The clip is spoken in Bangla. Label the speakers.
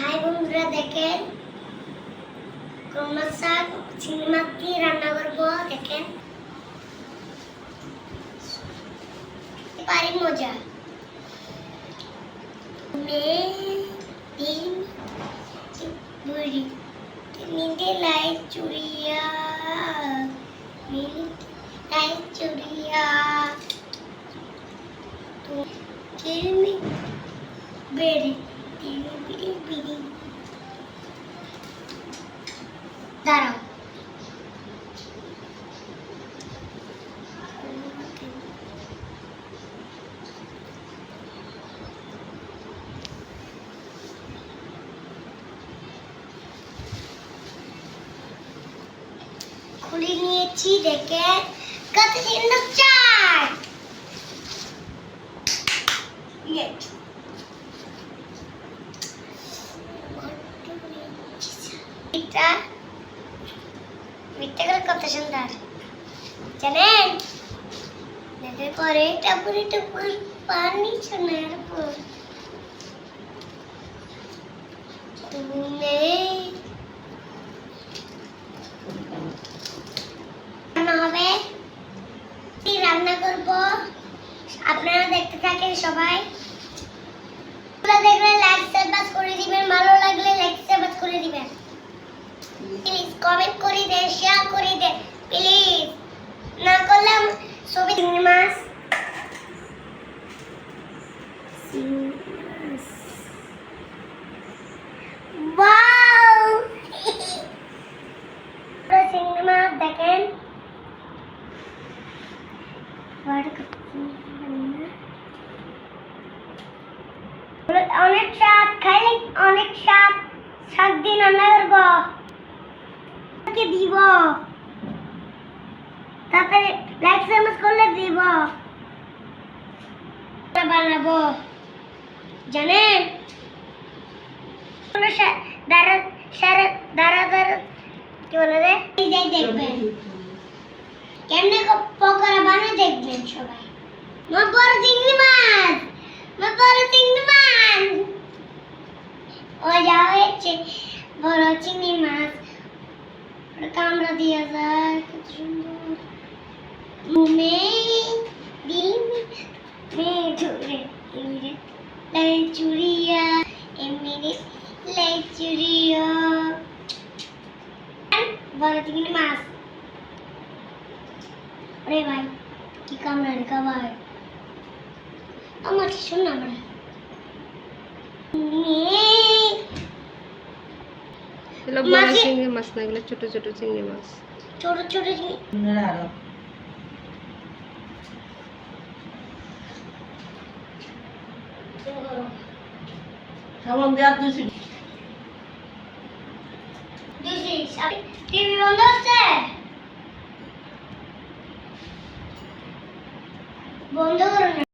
Speaker 1: হাই বন্ধুরা দেখেন করমা শাক চিংড়ি মাছ দিয়ে রান্না করব দেখেন। পারি মজা। মেয়ে বুড়ি তিনটে লাইট চুড়িয়া লাইট চুড়িয়া। তো বিড়ি দাঁড়াও। খুলে নিয়েছি দেখে কত চিহ্ন চার। মিথ্যাগুলো সুন্দর। জানেন? পরে টাপুরে টাপুর পানি সোনার উপর তুমি রান্না করব? আপনারা দেখতে থাকেন সবাই। আপনারা দেখলে লাইক সাবস্ক্রাইব করে দিবেন ভালো লাগলে লাইক সাবস্ক্রাইব করে দিবেন প্লিজ কমেন্ট করে দেন শেয়ার করে দেন প্লিজ না করলে আম- ছবি চিংড়ি মাছ ওয়াও চিংড়ি মাছ দেখেন বড় অনেক স্বাদ, খাইলে অনেক স্বাদ। শাক দিয়ে রান্না দিব। তারপরে লাইক করলে দিব। বানাবো। জানেন? দাঁড়া দাঁড়া দাঁড়া কি বলে দেখবেন। কেমনে পকোড়া বানায় দেখবেন সবাই? মা, বড় চিংড়ি মাছ! মা, বড় চিংড়ি মাছ! ও যা হয়েছে, বড় চিংড়ি মাছ। কামড়া দিয়ে যায়, কত সুন্দর। মুমে দিল মে ঝুরে এমিরে লাই চুরিয়া এমিরে লাই চুরিয়া বড় চিংড়ি মাছ। আরে ভাই কি কামড়া রেখা ভাই? আমার শোন না আমরা
Speaker 2: এগুলো বড় চিংড়ি মাছ না এগুলো ছোট ছোট চিংড়ি মাছ।
Speaker 1: ছোট ছোট চিংড়ি
Speaker 3: টিভি বন্ধ হচ্ছে। one